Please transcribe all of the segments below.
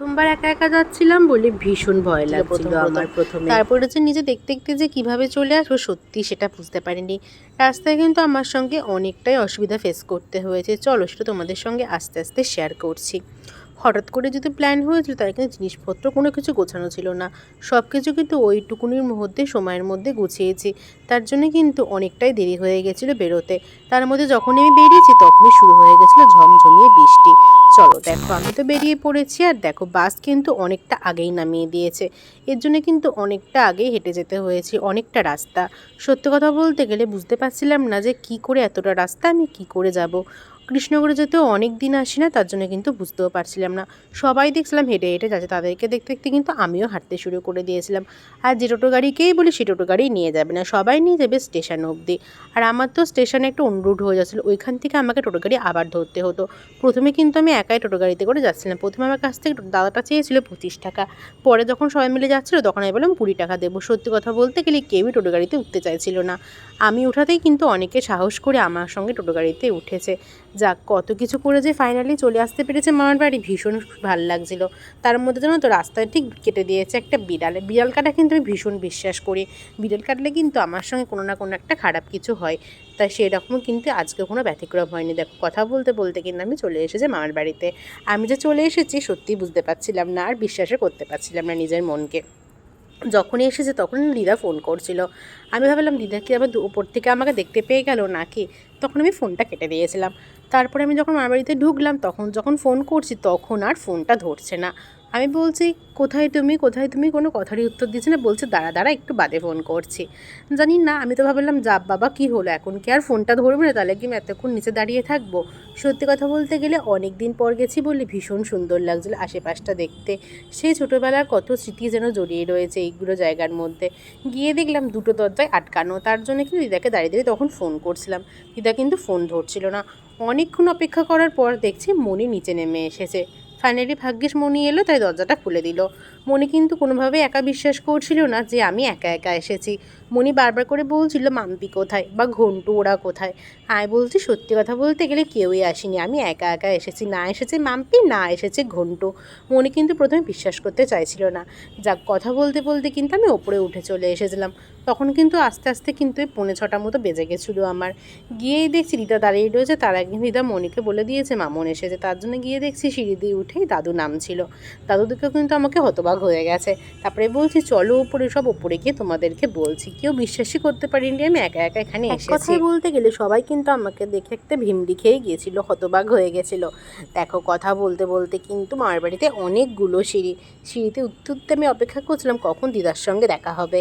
প্রথমবার একা একা যাচ্ছিলাম বলে ভীষণ ভয় লাগছিল আমার। প্রথমে। তারপরে যে নিজে দেখতে দেখতে যে কীভাবে চলে আসব সত্যি সেটা বুঝতে পারিনি। রাস্তায় কিন্তু আমার সঙ্গে অনেকটাই অসুবিধা ফেস করতে হয়েছে। চলো সেটা তোমাদের সঙ্গে আস্তে আস্তে শেয়ার করছি। হঠাৎ করে যদি প্ল্যান হয়েছিল তার কিন্তু জিনিসপত্র কোনো কিছু গোছানো ছিল না। সব কিছু কিন্তু ওইটুকুনির মুহূর্তে সময়ের মধ্যে গুছিয়েছি। তার জন্য কিন্তু অনেকটাই দেরি হয়ে গেছিল বেরোতে। তার মধ্যে যখনই আমি বেরিয়েছি তখনই শুরু হয়ে গেছিল ঝমঝমিয়ে বৃষ্টি। চলো, দেখো আমি তো বেরিয়ে পড়েছি আর দেখো বাস কিন্তু অনেকটা আগেই নামিয়ে দিয়েছে। এর জন্য কিন্তু অনেকটা আগেই হেঁটে যেতে হয়েছে, অনেকটা রাস্তা। সত্যি কথা বলতে গেলে বুঝতে পারছিলাম না যে কি করে এতটা রাস্তা আমি কি করে যাব। কৃষ্ণনগরে যেতেও অনেক দিন আসি না, তার জন্য কিন্তু বুঝতেও পারছিলাম না। সবাই দেখছিলাম হেঁটে হেঁটে যাচ্ছে, তাদেরকে দেখতে দেখতে কিন্তু আমিও হাঁটতে শুরু করে দিয়েছিলাম। আর যে টোটো গাড়িকেই বলি সে টোটো গাড়ি নিয়ে যাবে না, সবাই নিয়ে যাবে স্টেশন অবধি। আর আমার তো স্টেশনে একটা অনুরোধ হয়ে যাচ্ছিল, ওইখান থেকে আমাকে টোটো গাড়ি আবার ধরতে হতো। প্রথমে কিন্তু আমি একাই টোটো গাড়িতে করে যাচ্ছিলাম প্রথমে আমার কাছ থেকে দাদাটা চেয়েছিল পঁচিশ টাকা। পরে যখন সবাই মিলে যাচ্ছিল, তখন আমি বললাম, কুড়ি টাকা দেবো। সত্যি কথা বলতে গেলে কেউই টোটো গাড়িতে উঠতে চাইছিল না। আমি উঠাতেই কিন্তু অনেকে সাহস করে আমার সঙ্গে টোটো গাড়িতে উঠেছে। যাক, কত কিছু করে যে ফাইনালি চলে আসতে পেরেছে মামার বাড়ি, ভীষণ ভালো লাগছিল। তার মধ্যে জানো তো, রাস্তায় ঠিক কেটে দিয়েছে একটা বিড়ালে। বিড়াল কাটা কিন্তু আমি ভীষণ বিশ্বাস করি। বিড়াল কাটলে কিন্তু আমার সঙ্গে কোনো না কোনো একটা খারাপ কিছু হয়। তাই সেরকমও কিন্তু আজকে কোনো ব্যতিক্রম হয়নি। দেখো, কথা বলতে বলতে কিন্তু আমি চলে এসেছি মামার বাড়িতে। আমি যে চলে এসেছি সত্যিই বুঝতে পারছিলাম না আর বিশ্বাসও করতে পারছিলাম না নিজের মনকে। যখনই এসেছে তখন দিদা ফোন করছিল। আমি ভাবলাম, দিদা কি আবার উপর থেকে আমাকে দেখতে পেয়ে গেল নাকি? তখন আমি ফোনটা কেটে দিয়েছিলাম। তারপরে আমি যখন মামার বাড়িতে ঢুকলাম, তখন যখন ফোন করছি, তখন আর ফোনটা ধরছে না। আমি বলছি, কোথায় তুমি? কোথায় তুমি? কোনো কথারই উত্তর দিচ্ছে না। বলছে, দাঁড়া দাঁড়া, একটু বাদে ফোন করছি। জানি না, আমি তো ভাবলাম যাব বাবা, কি হলো? এখন কি আর ফোনটা ধরবে না? তাহলে কি আমি এতক্ষণ নিচে দাঁড়িয়ে থাকব? সত্যি কথা বলতে গেলে অনেক দিন পর গেছি বলে ভীষণ সুন্দর লাগছিল আশেপাশটা দেখতে। সেই ছোটোবেলার কত স্মৃতি যেন জড়িয়ে রয়েছে এইগুলো জায়গার মধ্যে। গিয়ে দেখলাম দুটো দরজায় আটকানো, তার জন্য কিন্তু দিদাকে দাঁড়িয়ে দাঁড়িয়ে তখন ফোন করছিলাম। দিদা কিন্তু ফোন ধরছিল না। অনেকক্ষণ অপেক্ষা করার পর দেখছি মনি নিচে নেমে এসেছে। ফাইনালি ভাগ্যিস মনি এলো তাই দরজাটা খুলে দিল। মনি কিন্তু কোনোভাবে একা বিশ্বাস করছিল না যে আমি একা একা এসেছি। মনি বারবার করে বলছিল, মাম্পি কোথায় বা ঘন্টু, ওরা কোথায়? আমি বলছি, সত্যি কথা বলতে গেলে কেউই আসেনি। আমি একা একা এসেছি। না এসেছে মাম্পি, না এসেছে ঘন্টু। মনি কিন্তু প্রথমে বিশ্বাস করতে চাইছিল না। যাক, কথা বলতে বলতে কিন্তু আমি ওপরে উঠে চলে এসেছিলাম। তখন কিন্তু আস্তে আস্তে কিন্তু এই পৌনে ছটার মতো বেজে গেছিল আমার। গিয়েই দেখছি দিদা দাঁড়িয়ে রয়েছে। তার আগে দিদা মনিকে বলে দিয়েছে, মামন এসেছে। তার জন্য গিয়ে দেখছি সিঁড়ি দিয়ে উঠেই দাদু নামছিল। দিকেও কিন্তু আমাকে হতবাক হয়ে গেছে। তারপরে বলছি চলো উপরে সব উপরে গিয়ে তোমাদেরকে বলছি। কেউ বিশ্বাসই করতে পারিনি আমি একা একা এখানে এসেছি। কথাই বলতে গেলে সবাই কিন্তু আমাকে দেখে একটা ভিমড়ি খেয়ে গিয়েছিল হতবাক হয়ে গেছিল। দেখো কথা বলতে বলতে কিন্তু মামার বাড়িতে অনেকগুলো সিঁড়ি। সিঁড়িতে উঠতে উঠতে আমি অপেক্ষা করছিলাম কখন দিদার সঙ্গে দেখা হবে?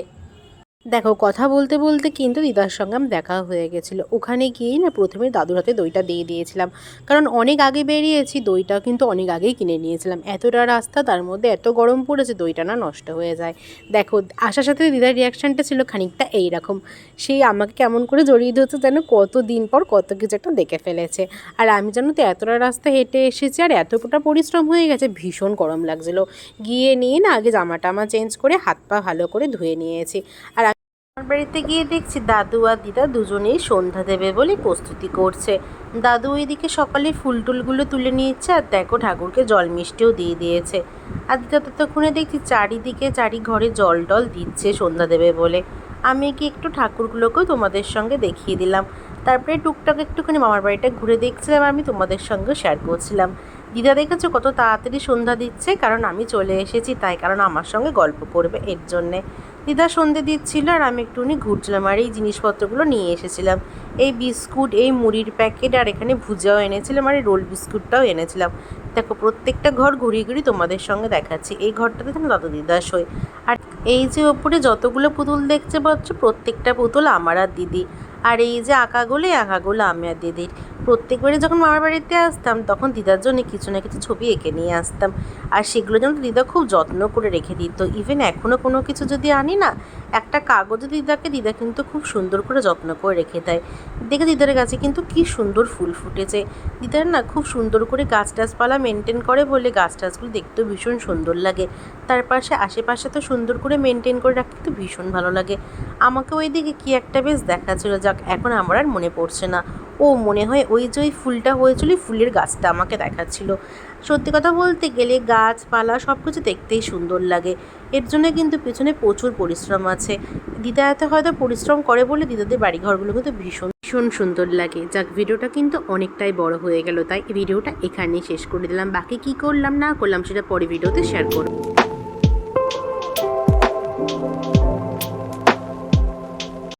দেখো, কথা বলতে বলতে কিন্তু দিদার সঙ্গে দেখা হয়ে গেছিল। ওখানে গিয়েই না প্রথমে দাদুর হাতে দইটা দিয়ে দিয়েছিলাম। কারণ অনেক আগে বেরিয়েছি, দইটা কিন্তু অনেক আগেই কিনে নিয়েছিলাম। এতটা রাস্তা, তার মধ্যে এত গরম পড়েছে, দইটা না নষ্ট হয়ে যায়। দেখো, আসার সাথে দিদার রিয়াকশানটা ছিল খানিকটা এইরকম। সেই আমাকে কেমন করে জড়িয়ে ধরছে যেন কত দিন পর কত কিছু একটা দেখে ফেলেছে। আর আমি জানো তো এতটা রাস্তা হেঁটে এসেছি আর এতটা পরিশ্রম হয়ে গেছে, ভীষণ গরম লাগছিল। গিয়ে নিয়ে না আগে জামা টামা চেঞ্জ করে হাত পা ভালো করে ধুয়ে নিয়েছি। আর বাড়িতে গিয়ে দেখছি দাদু আর দিদা দুজনেই সন্ধ্যা দেবে বলে প্রস্তুতি করছে। দাদু ওইদিকে সকালে ফুল টুলগুলো তুলে নিয়েছে আর দেখো ঠাকুরকে জল মিষ্টিও দিয়ে দিয়েছে। আর দিদা ততক্ষণে দেখছি চারিদিকে চারি ঘরে জল টল দিচ্ছে সন্ধ্যা দেবে বলে। আমি কি একটু ঠাকুরগুলোকেও তোমাদের সঙ্গে দেখিয়ে দিলাম। তারপরে টুকটাক একটুখানি মামার বাড়িটা ঘুরে দেখছিলাম, আমি তোমাদের সঙ্গে শেয়ার করছিলাম। দিদা দেখেছ কত তাড়াতাড়ি সন্ধ্যা দিচ্ছে? কারণ আমি চলে এসেছি তাই, কারণ আমার সঙ্গে গল্প করবে এর জন্যে। দিদা সন্ধে দিচ্ছিল আর আমি একটুখানি ঘুরছিলাম আর এই জিনিসপত্রগুলো নিয়ে এসেছিলাম। এই বিস্কুট, এই মুড়ির প্যাকেট আর এখানে ভুজাও এনেছিলাম আর এই রোল বিস্কুটটাও এনেছিলাম। দেখো, প্রত্যেকটা ঘর ঘুরিয়ে ঘুরিয়ে তোমাদের সঙ্গে দেখাচ্ছি। এই ঘরটাতে যেন দাদু দিদা শোয়। আর এই যে ওপরে যতগুলো পুতুল দেখতে পাচ্ছ, প্রত্যেকটা পুতুল আমার আর দিদি। আর এই যে আঁকাগুলো আঁকাগুলো আমি আর দিদির। প্রত্যেকবারে যখন মামার বাড়িতে আসতাম, তখন দিদার জন্য কিছু না কিছু ছবি এঁকে নিয়ে আসতাম। আর সেগুলো যেন দিদা খুব যত্ন করে রেখে দিত। ইভেন এখনও কোনো কিছু যদি আনি না, একটা কাগজ দিদাকে, দিদা কিন্তু খুব সুন্দর করে যত্ন করে রেখে দেয়। দেখে দিদার গাছে কিন্তু কি সুন্দর ফুল ফুটেছে। দিদার না খুব সুন্দর করে গাছ টাছপালা মেনটেন করে বলে গাছ টাছগুলো দেখতেও ভীষণ সুন্দর লাগে। তার পাশে, আশেপাশে তো সুন্দর করে মেনটেন করে রাখতে তো ভীষণ ভালো লাগে। আমাকে ওই দিকে কী একটা বেশ দেখাচ্ছিল। যাক, এখন আমার আর মনে পড়ছে না। ও মনে হয় ওই যে ওই ফুলটা হয়েছিল ফুলের গাছটা আমাকে দেখাচ্ছিল। সত্যি কথা বলতে গেলে গাছপালা সব কিছু দেখতেই সুন্দর লাগে। এর জন্য কিন্তু পেছনে প্রচুর পরিশ্রম আছে। দিদা এত হয়তো পরিশ্রম করে বলে দিদাদের বাড়িঘরগুলো কিন্তু ভীষণ ভীষণ সুন্দর লাগে। যাক, ভিডিওটা কিন্তু অনেকটাই বড় হয়ে গেল। তাই ভিডিওটা এখানেই শেষ করে দিলাম। বাকি কি করলাম, না করলাম, সেটা পরে ভিডিওতে শেয়ার করব।